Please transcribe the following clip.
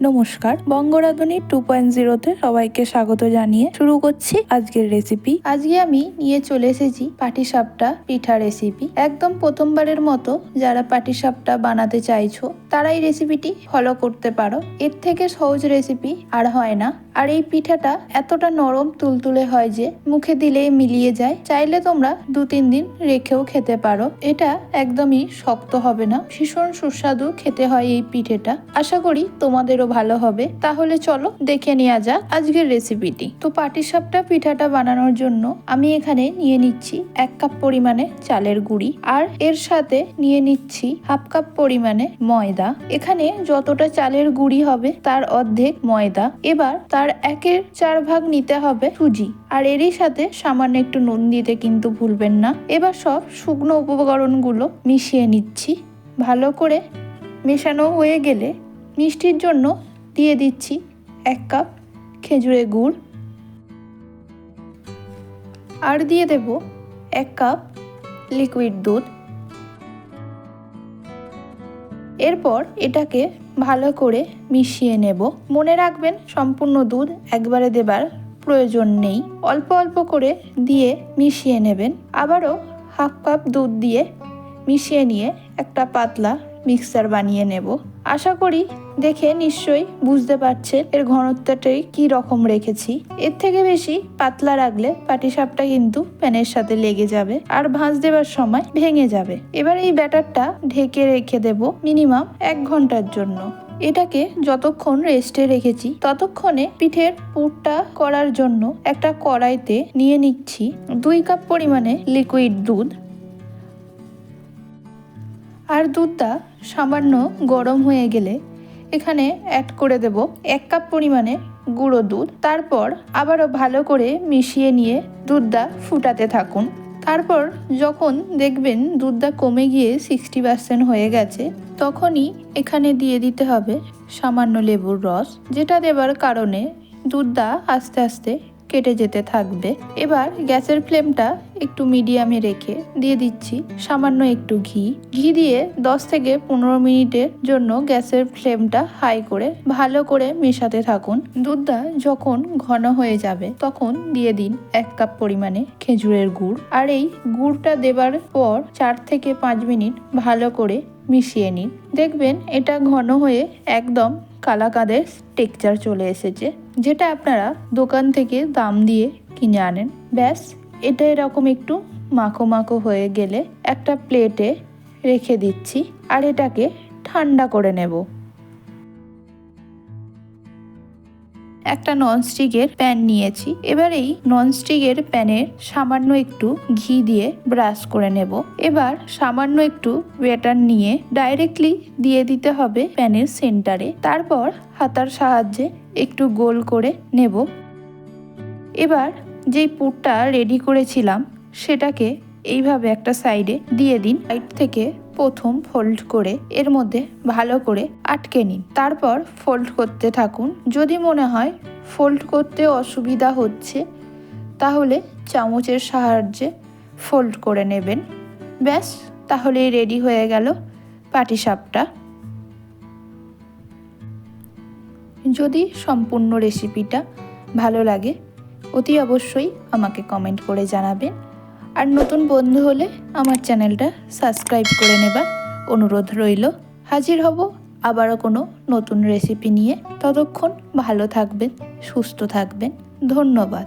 নমস্কার, বঙ্গরাধনী two point জিরোতে সবাইকে স্বাগত জানিয়ে শুরু করছি আজকের রেসিপি আজকে আমি নিয়ে চলে এসেছি পাটিসাপটা পিঠা রেসিপি একদম প্রথমবারের মতো যারা পাটিসাপটা বানাতে চাইছো তারা এই রেসিপিটি ফলো করতে পারো। এর থেকে সহজ রেসিপি আর হয় না। আর এই পিঠাটা এতটা নরম তুলতুলে হয় যে মুখে দিলে মিলিয়ে যায়। চাইলে তোমরা দু তিন দিন রেখেও খেতে পারো। এটা একদমই শক্ত হবে না। ভীষণ সুস্বাদু খেতে হয় এই পিঠেটা। আশা করি তোমাদেরও ভালো হবে, তাহলে চলো দেখে নেওয়া যাক আজকের রেসিপিটি তো পাটিসাপটা পিঠাটা বানানোর জন্য আমি এখানে নিয়ে নিচ্ছি এক কাপ পরিমাণে চালের গুঁড়ি আর এর সাথে নিয়ে নিচ্ছি হাফ কাপ পরিমাণে ময়দা। এখানে যতটা চালের গুঁড়ি হবে তার অর্ধেক ময়দা। এবার তার একের চার ভাগ নিতে হবে সুজি। আর এরই সাথে সামান্য একটু নুন দিতে কিন্তু ভুলবেন না। এবার সব শুকনো উপকরণগুলো মিশিয়ে নিচ্ছি। ভালো করে মেশানো হয়ে গেলে মিষ্টির জন্য দিয়ে দিচ্ছি এক কাপ খেজুরের গুড়। আর দিয়ে দেব এক কাপ লিকুইড দুধ। এরপর এটাকে ভালো করে মিশিয়ে নেব। মনে রাখবেন, সম্পূর্ণ দুধ একবারে দেবার প্রয়োজন নেই। অল্প অল্প করে দিয়ে মিশিয়ে নেবেন। আবারও হাফ কাপ দুধ দিয়ে মিশিয়ে নিয়ে একটা পাতলা মিক্সার বানিয়ে নেব। আশা করি দেখে নিশ্চয়ই বুঝতে পারছেন এর ঘনত্বটাই কি রকম রেখেছি। এর থেকে বেশি পাতলা রাখলে পাটিসাপটা কিন্তু প্যানের সাথে লেগে যাবে আর ভাঁজ দেবার সময় ভেঙে যাবে। এবার এই ব্যাটারটা ঢেকে রেখে দেব মিনিমাম এক ঘণ্টার জন্য। এটাকে যতক্ষণ রেস্টে রেখেছি ততক্ষণে পিঠের পুরটা করার জন্য একটা কড়াইতে নিয়ে নিচ্ছি দুই কাপ পরিমাণে লিকুইড দুধ। আর দুধটা সামান্য গরম হয়ে গেলে এখানে অ্যাড করে দেব এক কাপ পরিমাণে গুঁড়ো দুধ। তারপর আবারও ভালো করে মিশিয়ে নিয়ে দুধটা ফুটাতে থাকুন। তারপর যখন দেখবেন দুধটা কমে গিয়ে সিক্সটি পার্সেন্ট হয়ে গেছে, তখনই এখানে দিয়ে দিতে হবে সামান্য লেবুর রস, যেটা দেবার কারণে দুধটা আস্তে আস্তে কেটে যেতে থাকবে। এবার গ্যাসের ফ্লেমটা একটু মিডিয়ামে রেখে দিয়ে দিচ্ছি সামান্য একটু ঘি। ঘি দিয়ে 10 থেকে পনেরো মিনিটের জন্য গ্যাসের ফ্লেমটা হাই করে ভালো করে মেশাতে থাকুন। দুধটা যখন ঘন হয়ে যাবে তখন দিয়ে দিন এক কাপ পরিমাণে খেজুরের গুড়। আর এই গুড়টা দেবার পর চার থেকে পাঁচ মিনিট ভালো করে মিশিয়ে নিন। দেখবেন এটা ঘন হয়ে একদম কালাকাদের টেক্সচার চলে এসেছে। যেটা আপনারা দোকান থেকে দাম দিয়ে কিনে আনেন। ব্যাস, এটা এরকম একটু মাখো মাখো হয়ে গেলে একটা প্লেটে রেখে দিচ্ছি আর এটাকে ঠান্ডা করে নেব। একটা ননস্টিকের প্যান নিয়েছি। এবার এই ননস্টিকের প্যানের সামান্য একটু ঘি দিয়ে ব্রাশ করে নেব। এবার সামান্য একটু ব্যাটার নিয়ে ডাইরেক্টলি দিয়ে দিতে হবে প্যানের সেন্টারে। তারপর হাতার সাহায্যে একটু গোল করে নেব। এবার যেই পুরটা রেডি করেছিলাম, সেটাকে এইভাবে একটা সাইডে দিয়ে দিন। সাইড থেকে প্রথম ফোল্ড করে এর মধ্যে ভালো করে আটকে নিন। তারপর ফোল্ড করতে থাকুন। যদি মনে হয় ফোল্ড করতে অসুবিধা হচ্ছে, তাহলে চামচের সাহায্যে ফোল্ড করে নেবেন। ব্যাস, তাহলেই রেডি হয়ে গেল পাটিসাপটা। যদি সম্পূর্ণ রেসিপিটা ভালো লাগে, অতি অবশ্যই আমাকে কমেন্ট করে জানাবেন। আর নতুন বন্ধু হলে আমার চ্যানেলটা সাবস্ক্রাইব করে নেবার অনুরোধ রইল। হাজির হব আবারও কোনো নতুন রেসিপি নিয়ে। ততক্ষণ ভালো থাকবেন, সুস্থ থাকবেন। ধন্যবাদ।